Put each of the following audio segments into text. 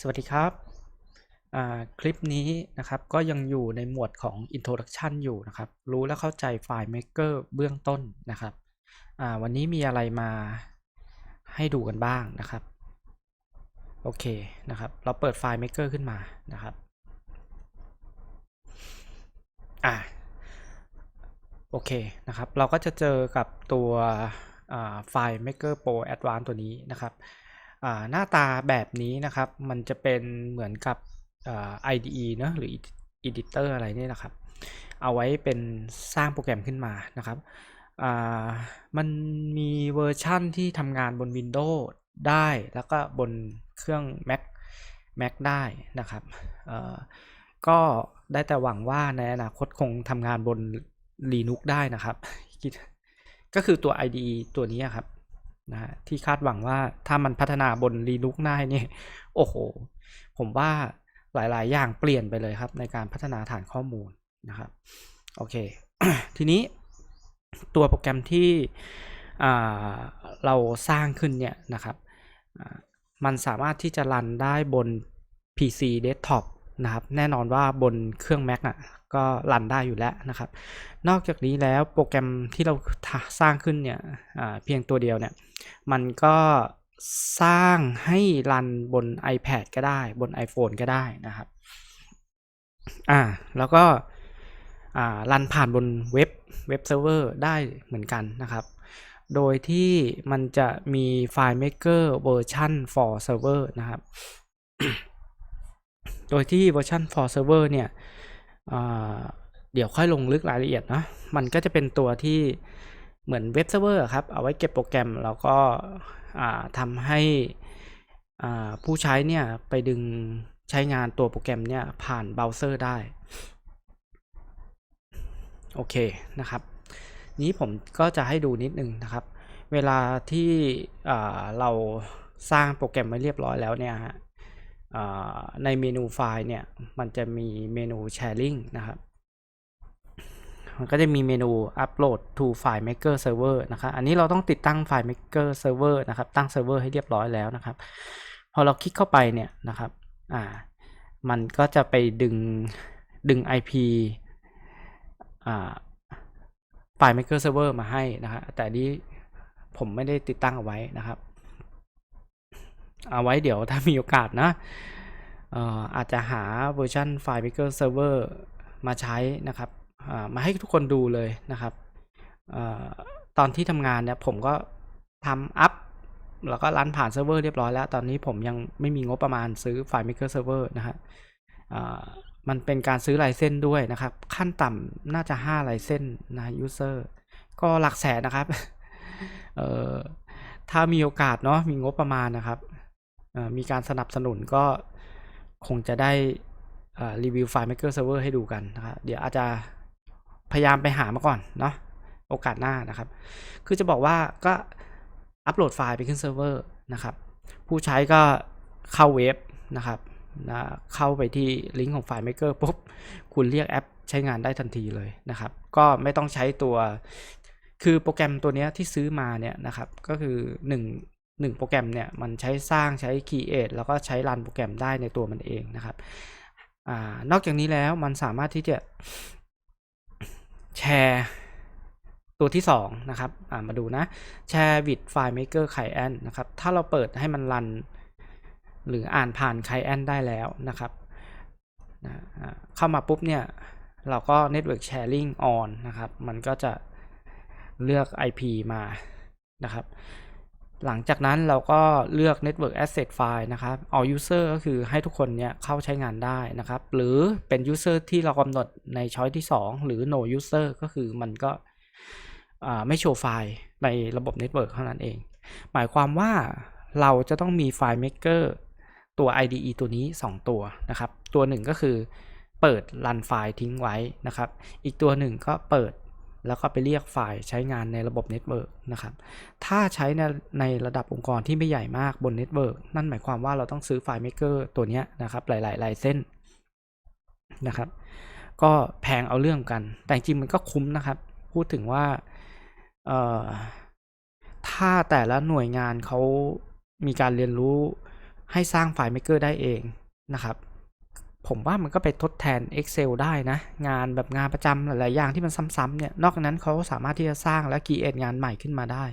สวัสดีครับ คลิปนี้นะครับก็ยังอยู่ในหมวดของ Introduction อยู่นะครับ รู้และเข้าใจไฟล์ Maker เบื้องต้นนะครับวันนี้มีอะไรมาให้ดูกันบ้างนะครับ โอเคนะครับ เราเปิดไฟล์ Maker ขึ้นมานะครับอ่าโอเคนะครับ เราก็จะเจอกับตัวไฟล์ Maker Pro Advanced ตัวนี้นะครับ หน้าตาแบบนี้นะครับ มันจะเป็นเหมือนกับ IDE เนอะหรือ Editor อะไรนี่นะครับ เอาไว้เป็นสร้างโปรแกรมขึ้นมานะครับ มันมีเวอร์ชั่นที่ทำงานบน Windows ได้แล้วก็บนเครื่อง Mac Mac ได้นะครับ ก็ได้แต่หวังว่าในอนาคตคงทำงานบน Linux ได้นะครับ ก็คือตัว IDE ตัวนี้ครับ นะฮะที่คาดหวังว่าถ้ามันพัฒนาบน Linux ได้เนี่ยโอ้โห ผมว่าหลาย ๆ อย่างเปลี่ยนไปเลยครับ ในการพัฒนาฐานข้อมูลนะครับโอเค ทีนี้ตัวโปรแกรมที่เราสร้างขึ้นเนี่ยนะครับมันสามารถที่จะรันได้บน PC Desktop นะครับแน่นอนว่าบนเครื่อง Mac อะก็รันได้อยู่แล้วนะครับ นอกจากนี้แล้วโปรแกรมที่เราสร้างขึ้นเนี่ยเพียงตัวเดียวเนี่ยมันก็สร้างให้รันบน iPad ก็ได้บน iPhone ก็ได้นะครับอ่าแล้วก็อ่ารันผ่านบนเว็บเว็บเซิร์ฟเวอร์ได้เหมือนกันนะครับ โดยที่มันจะมีไฟล์ Maker เวอร์ชัน for server นะครับ ดยที่เวอร์ชัน for server เนี่ยเดี๋ยวค่อยลงลึกรายละเอียดนะมันก็จะเป็นตัวที่เหมือนเว็บเซิร์ฟเวอร์ครับ เอาไว้เก็บโปรแกรม แล้วก็ทำให้ผู้ใช้เนี่ยไปดึงใช้งานตัวโปรแกรมเนี่ยผ่านเบราว์เซอร์ได้ โอเคนะครับ นี้ผมก็จะให้ดูนิดนึงนะครับ เวลาที่เราสร้างโปรแกรมไว้เรียบร้อยแล้วเนี่ยฮะ ในเมนูไฟล์เนี่ย มันจะมีเมนู sharing นะครับ มันก็จะมีเมนู upload to file maker server นะครับ อันนี้เราต้องติดตั้ง file maker server นะครับ ตั้งเซิร์ฟเวอร์ให้เรียบร้อยแล้วนะครับ พอเราคลิกเข้าไปเนี่ยนะครับ อ่า มันก็จะไปดึง ดึง IP อ่า file maker server มาให้นะครับ แต่นี้ผมไม่ได้ติดตั้งเอาไว้นะครับ เอาไว้เดี๋ยวถ้ามีโอกาสนะอาจจะหาเวอร์ชัน FileMaker Server มาใช้นะครับมาให้ทุกคนดูเลยนะครับอตอนที่ทำงานเนี่ยผมก็ทำอัพแล้วก็รันผ่านเซิร์ฟเวอร์เรียบร้อยแล้ว ตอนนี้ผมยังไม่มีงบประมาณซื้อ FileMaker Server นะฮะมันเป็นการซื้อลายเส้นด้วยนะครับ ขั้นต่ำน่าจะ5ลายเส้นนะ user ก็หลักแสนนะครับถ้ามีโอกาสเนาะมีงบประมาณนะครับ มีการสนับสนุนก็คงจะได้รีวิวไฟล์ Maker Server ให้ดูกันนะครับเดี๋ยวอาจจะพยายามไปหามาก่อนเนาะโอกาสหน้านะครับ คือจะบอกว่าก็อัปโหลดไฟล์ไปขึ้นเซิร์ฟเวอร์นะครับ ผู้ใช้ก็เข้าเว็บนะครับนะเข้าไปที่ลิงก์ของไฟล์ Maker ปุ๊บ คุณเรียกแอปใช้งานได้ทันทีเลยนะครับ ก็ไม่ต้องใช้ตัว คือโปรแกรมตัวนี้ที่ซื้อมาเนี่ยนะครับ ก็คือ1 1 โปรแกรมเนี่ยมันใช้สร้างใช้ create แล้วก็ใช้รันโปรแกรมได้ในตัวมันเองนะครับอนอกจากนี้แล้วมันสามารถที่จะแชร์ตัวที่2นะครับมาดูนะแชร์ with file maker c l i e n นะครับถ้าเราเปิดให้มันรัน หรืออ่านผ่าน c l i e n ได้แล้วนะครับเข้ามาปุ๊บเนี่ยเราก็ network sharing on นะครับ มันก็จะเลือก IP มานะครับ หลังจากนั้นเราก็เลือก Network Asset File นะครับ All User ก็คือให้ทุกคนเนี่ยเข้าใช้งานได้นะครับ หรือเป็น User ที่เรากำหนดในช้อยที่ 2 หรือ No User ก็คือมันก็ไม่โชว์ไฟล์ในระบบ Network เท่านั้นเอง หมายความว่าเราจะต้องมีไฟล์ Maker ตัว IDE ตัวนี้ 2 ตัวนะครับ ตัวหนึ่งก็คือเปิดรันไฟล์ทิ้งไว้นะครับ อีกตัวหนึ่งก็เปิด แล้วก็ไปเรียกไฟล์ใช้งานในระบบเน็ตเวิร์กนะครับ ถ้าใช้ในในระดับองค์กรที่ไม่ใหญ่มากบนเน็ตเวิร์กนั่นหมายความว่าเราต้องซื้อไฟล์เมกเกอร์ตัวนี้นะครับ หลายๆลายเส้นนะครับ ก็แพงเอาเรื่องกัน แต่จริงมันก็คุ้มนะครับ พูดถึงว่าเอ่อถ้าแต่ละหน่วยงานเขามีการเรียนรู้ให้สร้างไฟล์ Maker ได้เองนะครับ ผมว่ามันก็ไปทดแทน Excel ได้นะ งานแบบงานประจำหลาย ๆ อย่างที่มันซ้ำๆเนี่ย นอกจากนั้นเขาสามารถที่จะสร้างและ create งานใหม่ขึ้นมาได้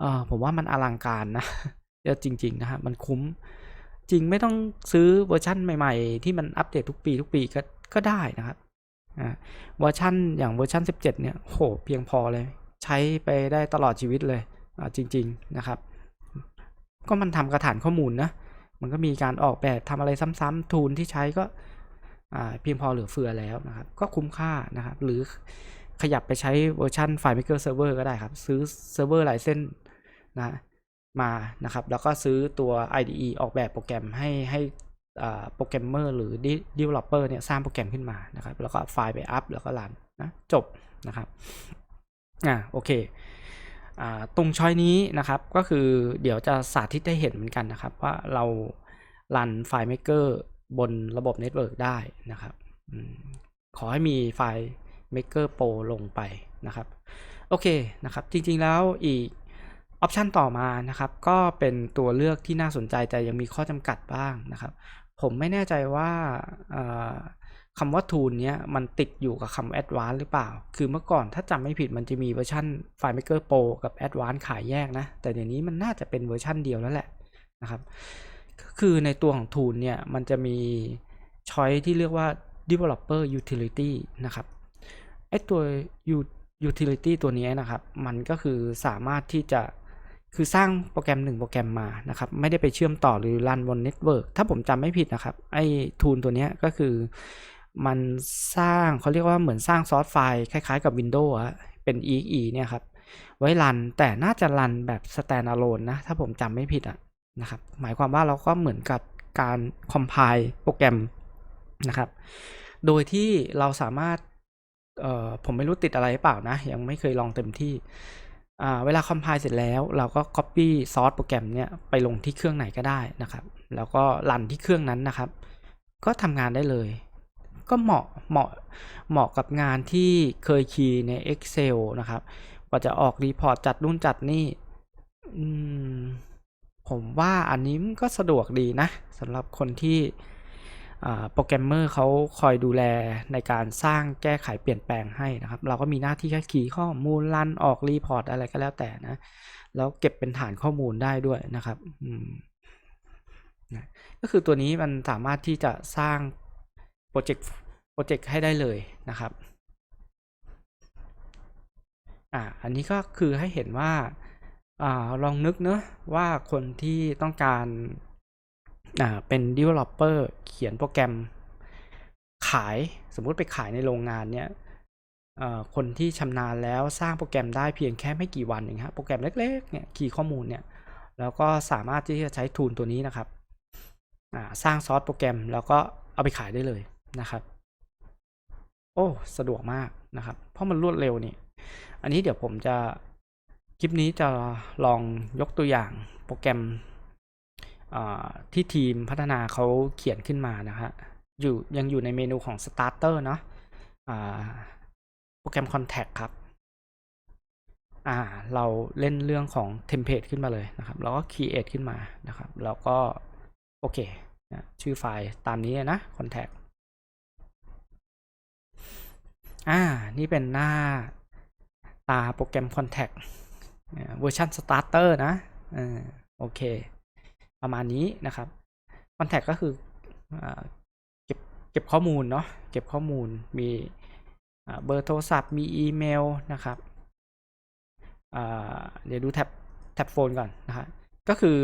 เออผมว่ามันอลังการนะเยอะจริง ๆ นะฮะ มันคุ้ม จริงไม่ต้องซื้อเวอร์ชันใหม่ ๆ ที่มันอัปเดตทุกปี ทุกปีก็ก็ได้นะครับเวอร์ชันอย่างเวอร์ชัน17 เนี่ยโหเพียงพอเลย ใช้ไปได้ตลอดชีวิตเลยจริง ๆ นะครับ ก็มันทำกระฐานข้อมูลนะ มันก็มีการออกแบบทำอะไรซ้ำๆทูลที่ใช้ก็เพียงพอเหลือเฟือแล้วนะครับ ก็คุ้มค่านะครับ หรือขยับไปใช้เวอร์ชัน FileMaker Server ก็ได้ครับ ซื้อเซิร์ฟเวอร์หลายเส้นนะมานะครับ แล้วก็ซื้อตัว IDE ออกแบบโปรแกรมให้ให้โปรแกรมเมอร์หรือ Developer เนี่ยสร้างโปรแกรมขึ้นมานะครับ แล้วก็ไฟล์ไปอัพแล้วก็รันนะจบนะครับอ่าโอเค ตรงช้อยนี้นะครับก็คือเดี๋ยวจะสาธิตให้เห็นเหมือนกันนะครับ ว่าเรารันไฟล์ Maker บนระบบเน็ตเวิร์กได้นะครับขอให้มีไฟล์ Maker Pro ลงไปนะครับ โอเคนะครับ จริงๆแล้วอีกออปชันต่อมานะครับ ก็เป็นตัวเลือกที่น่าสนใจแต่ยังมีข้อจำกัดบ้างนะครับ ผมไม่แน่ใจว่า คำว่า tool เนี้ยมันติดอยู่กับคำ advanced หรือเปล่า คือเมื่อก่อนถ้าจำไม่ผิดมันจะมีเวอร์ชัน FileMaker Pro กับ a d v a n c e ขายแยกนะ แต่เดี๋ยวนี้มันน่าจะเป็นเวอร์ชันเดียวแล้วแหละนะครับ ก็คือในตัวของ tool เนี่ยมันจะมีช้อยที่เรียกว่า developer utility นะครับไอตัว Utility ตัวนี้นะครับ มันก็คือสามารถที่จะคือสร้างโปรแกรมหนึ่งโปรแกรมมานะครับ ไม่ได้ไปเชื่อมต่อหรือรันบนเน็ตเวิร์กถ้าผมจำไม่ผิดนะครับ ไอ้ทูลตัวเนี้ยก็คือ มันสร้างเขาเรียกว่าเหมือนสร้างซอสไฟล์คล้ายๆกับ Windows เป็น exe เนี่ยครับ ไว้รันแต่น่าจะรันแบบ standalone นะ ถ้าผมจำไม่ผิดอะนะครับ หมายความว่าเราก็เหมือนกับการ compile โปรแกรมนะครับ โดยที่เราสามารถเอ่อผมไม่รู้ติดอะไรหรือเปล่านะ ยังไม่เคยลองเต็มที่อ่าเวลา compile เสร็จแล้วเราก็ copy source โปรแกรมเนี่ยไปลงที่เครื่องไหนก็ได้นะครับ แล้วก็รันที่เครื่องนั้นนะครับ ก็ทำงานได้เลย ก็เหมาะเหมาะเหมาะกับงานที่เคยคีย์ใน Excel นะครับกว่าจะออกรีพอร์ตจัดนู่นจัดนี่ผมว่าอันนี้มก็สะดวกดีนะสำหรับคนที่โปรแกรมเมอร์เขาคอยดูแลในการสร้างแก้ไขเปลี่ยนแปลงให้นะครับ เราก็มีหน้าที่แค่คีย์ข้อมูลรันออกรีพอร์ตอะไรก็แล้วแต่นะ แล้วเก็บเป็นฐานข้อมูลได้ด้วยนะครับก็คือตัวนี้มันสามารถที่จะสร้าง โปรเจกต์โปรเจกต์ให้ได้เลยนะครับ อ่า อันนี้ก็คือให้เห็นว่า อ่า ลองนึกเนอะว่าคนที่ต้องการ อ่า เป็น developer เขียนโปรแกรม ขาย สมมุติไปขายในโรงงานเนี่ยคนที่ชำนาญแล้วสร้างโปรแกรมได้เพียงแค่ไม่กี่วันเองครับโปรแกรมเล็กๆเนี่ยคีย์ข้อมูลเนี่ย แล้วก็สามารถที่จะใช้ทูลตัวนี้นะครับ สร้างซอสโปรแกรมแล้วก็เอาไปขายได้เลย นะครับ โอ้สะดวกมากนะครับ เพราะมันรวดเร็วนี่ อันนี้เดี๋ยวผมจะคลิปนี้จะลองยกตัวอย่างโปรแกรมที่ทีมพัฒนาเขาเขียนขึ้นมานะฮะอยู่ยังอยู่ในเมนูของ Starter เนาะโปรแกรม Contact ครับเราเล่นเรื่องของเทมเพลตขึ้นมาเลยนะครับเราก็ create ขึ้นมานะครับ แล้วก็ โอเคนะชื่อไฟล์ตามนี้นะ contact อ่า นี่เป็นหน้าตาโปรแกรม contact เวอร์ชัน starter นะอโอเค ประมาณนี้นะครับ contact ก็คืออเก็บเก็บข้อมูลเนาะเก็บข้อมูลมีเบอร์โทรศัพท์มีอีเมลนะครับเดี๋ยวดูแท็บแท็บโฟนก่อนนะฮะก็คือ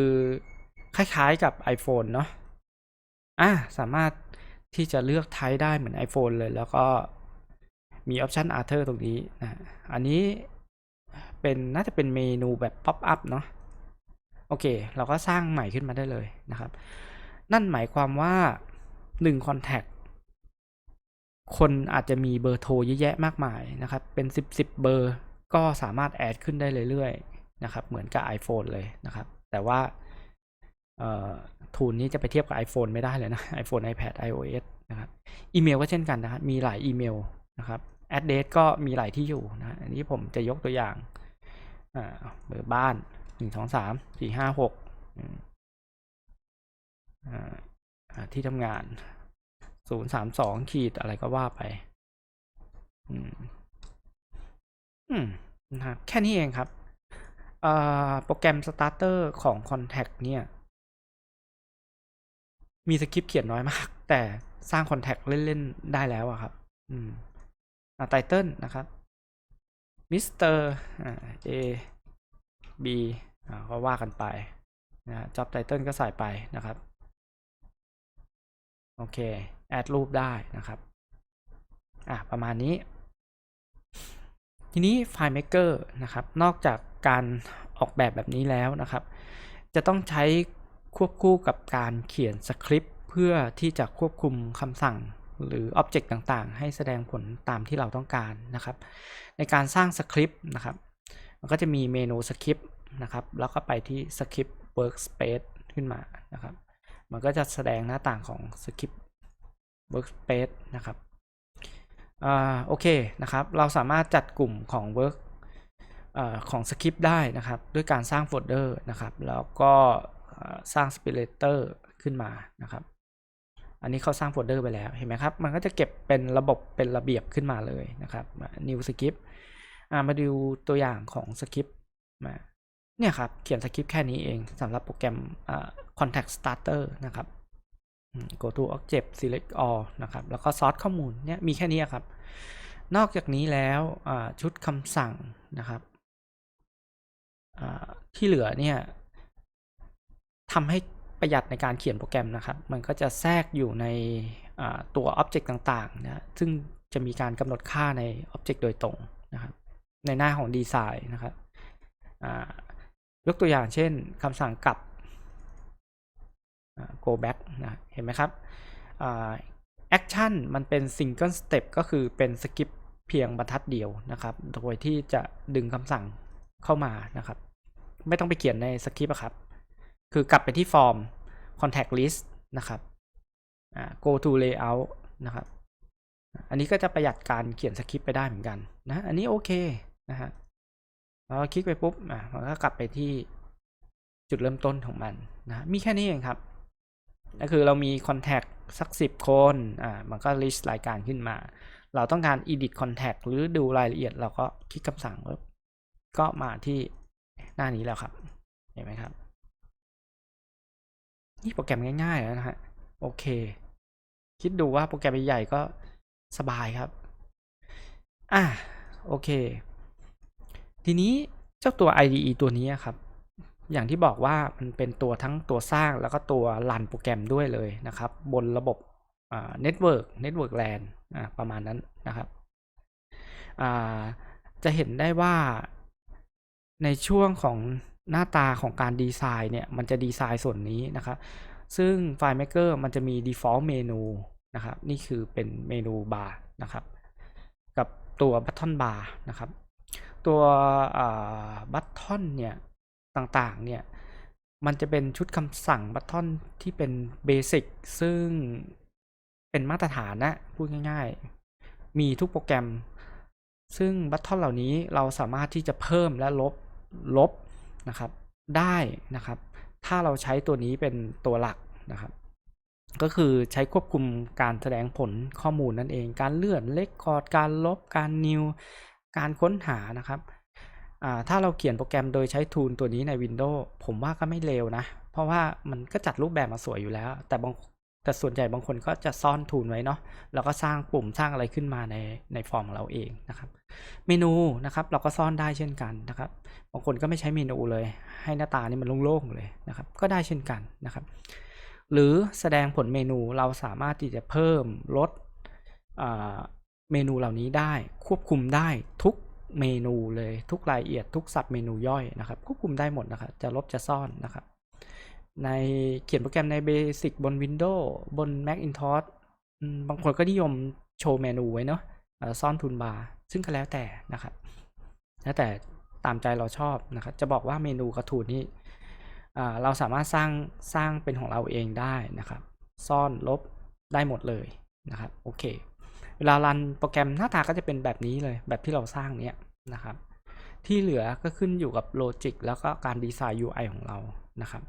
คล้ายๆกับ iPhone เนาะอ่าสามารถที่จะเลือกไทป์ได้เหมือน iPhone เลยแล้วก็ มีออปชัน Arthur ตรงนี้นะฮะอันนี้เป็นน่าจะเป็นเมนูแบบ Pop up เนาะโอเค เราก็สร้างใหม่ขึ้นมาได้เลยนะครับ นั่นหมายความว่า1 Contact คนอาจจะมีเบอร์โทรเยอะแยะมากมายนะครับ เป็น 10 10 เบอร์ก็สามารถแอดขึ้นได้เรื่อยๆนะครับ เหมือนกับ iPhone เลยนะครับ แต่ว่าเอ่อทูลนี้จะไปเทียบกับ iPhone ไม่ได้เลยนะ iPhone iPad iOS นะครับ อีเมลก็เช่นกันนะครับ มีหลายอีเมลนะครับ address ก็มีหลายที่อยู่นะ อันนี้ผมจะยกตัวอย่างเบอร์บ้านหนึ่งสองสามสี่ห้าหกที่ทำงานศูนย์สามสองขีดอะไรก็ว่าไปอืมอืมนะครับแค่นี้เองครับโปรแกรม Starter ของ Contact เนี่ย มีสคริปต์เขียนน้อยมาก แต่สร้าง Contact เล่น ๆ ได้แล้วอะครับ อืม ไตเติลนะครับมิสเตอร์อ่า A B อ่าก็ว่ากันไปนะจ็อบไตเติลก็ใส่ไปนะครับ โอเค แอดรูปได้นะครับ อะ ประมาณนี้ ทีนี้ FileMaker นะครับ นอกจากการออกแบบแบบนี้แล้วนะครับ จะต้องใช้ควบคู่กับการเขียนสคริปต์เพื่อที่จะควบคุมคำสั่ง หรือ Object ต่างๆ ให้แสดงผลตามที่เราต้องการนะครับ ในการสร้างสคริปต์นะครับ มันก็จะมีเมนูสคริปต์นะครับ แล้วก็ไปที่สคริปต์ Workspace ขึ้นมานะครับ มันก็จะแสดงหน้าต่างของสคริปต์ Workspace นะครับอ่าโอเคนะครับ เราสามารถจัดกลุ่มของ Work เอ่อของสคริปต์ได้นะครับ ด้วยการสร้างโฟลเดอร์นะครับ แล้วก็สร้าง Splitter ขึ้นมานะครับ อันนี้เขาสร้างโฟลเดอร์ไปแล้วเห็นไหมครับ มันก็จะเก็บเป็นระบบเป็นระเบียบขึ้นมาเลยนะครับ new script มาดูตัวอย่างของสคริปต์มาเนี่ยครับ เขียนสคริปต์แค่นี้เองสำหรับโปรแกรมอ่า contact starter นะครับ go to object select all นะครับ แล้วก็ source ข้อมูลเนี่ยมีแค่นี้ครับ นอกจากนี้แล้วชุดคำสั่งนะครับที่เหลือเนี่ยทำให้ ประหยัดในการเขียนโปรแกรมนะครับ มันก็จะแทรกอยู่ในตัว Object ต่างๆนะซึ่งจะมีการกำหนดค่าใน Object โดยตรงนะครับในหน้าของดีไซน์นะครับยกตัวอย่างเช่นคำสั่งกลับ go back นะเห็นไหมครับ action มันเป็น single step ก็คือเป็นสกิปเพียงบรรทัดเดียวนะครับโดยที่จะดึงคำสั่งเข้ามานะครับ ไม่ต้องไปเขียนในสคริปต์อะครับ คือกลับไปที่ฟอร์ม contact list นะครับ go to layout นะครับ อันนี้ก็จะประหยัดการเขียนสคริปต์ไปได้เหมือนกันนะ อันนี้โอเคนะฮะเราคลิกไปปุ๊บอะมันก็กลับไปที่จุดเริ่มต้นของมันนะ มีแค่นี้เองครับ ก็คือเรามี Contact สักสิบคน อ่า มันก็ list รายการขึ้นมา เราต้องการ edit contact หรือดูรายละเอียดเราก็คลิกคำสั่งปุ๊บก็มาที่หน้านี้แล้วครับ เห็นไหมครับ นี่โปรแกรมง่ายๆแล้วนะฮะ โอเค คิดดูว่าโปรแกรมใหญ่ๆก็สบายครับ อะโอเค ทีนี้เจ้าตัว IDE ตัวนี้ครับ อย่างที่บอกว่ามันเป็นตัวทั้งตัวสร้างแล้วก็ตัวรันโปรแกรมด้วยเลยนะครับ บนระบบเน็ตเวิร์กเน็ตเวิร์กแลนประมาณนั้นนะครับ จะเห็นได้ว่าในช่วงของ หน้าตาของการดีไซน์เนี่ยมันจะดีไซน์ส่วนนี้นะครับ ซึ่ง FileMaker มันจะมี default เมนูนะครับ นี่คือเป็นเมนูบาร์นะครับ กับตัว button bar นะครับ ตัวบัตทอนเนี่ยต่างๆ เนี่ย มันจะเป็นชุดคำสั่งบัตทอนที่เป็นเบสิกซึ่งเป็นมาตรฐานนะ พูดง่าย ๆ มีทุกโปรแกรม ซึ่งบัตทอนเหล่านี้เราสามารถที่จะเพิ่มและลบลบ นะครับได้นะครับ ถ้าเราใช้ตัวนี้เป็นตัวหลักนะครับ ก็คือใช้ควบคุมการแสดงผลข้อมูลนั่นเอง การเลื่อนเลคคอร์ดการลบการนิวการค้นหานะครับถ้าเราเขียนโปรแกรมโดยใช้ทูลตัวนี้ใน Windows ผมว่าก็ไม่เลวนะ เพราะว่ามันก็จัดรูปแบบมาสวยอยู่แล้ว แต่บาง แต่ส่วนใหญ่บางคนก็จะซ่อนทูลไว้เนาะแล้วก็สร้างปุ่มสร้างอะไรขึ้นมาในในฟอร์มของเราเองนะครับ เมนูนะครับเราก็ซ่อนได้เช่นกันนะครับ บางคนก็ไม่ใช้เมนูเลย ให้หน้าตานี่มันโล่งๆเลยนะครับ ก็ได้เช่นกันนะครับ หรือแสดงผลเมนูเราสามารถที่จะเพิ่มลดเมนูเหล่านี้ได้ควบคุมได้ทุกเมนูเลยทุกรายละเอียดทุกสับเมนูย่อยนะครับ ควบคุมได้หมดนะครับ จะลบจะซ่อนนะครับ ในเขียนโปรแกรมใน Basic บน Windows บน Macintosh บางคนก็นิยมโชว์เมนูไว้เนาะซ่อนทูลบาร์ซึ่งก็แล้วแต่นะครับแล้วแต่ตามใจเราชอบนะครับจะบอกว่าเมนูกระทูนนี้เราสามารถสร้างสร้างเป็นของเราเองได้นะครับ ซ่อนลบได้หมดเลยนะครับโอเค เวลารันโปรแกรมหน้าตาก็จะเป็นแบบนี้เลยแบบที่เราสร้างเนี้ยนะครับ ที่เหลือก็ขึ้นอยู่กับโลจิกแล้วก็การดีไซน์ UI ของเรานะครับ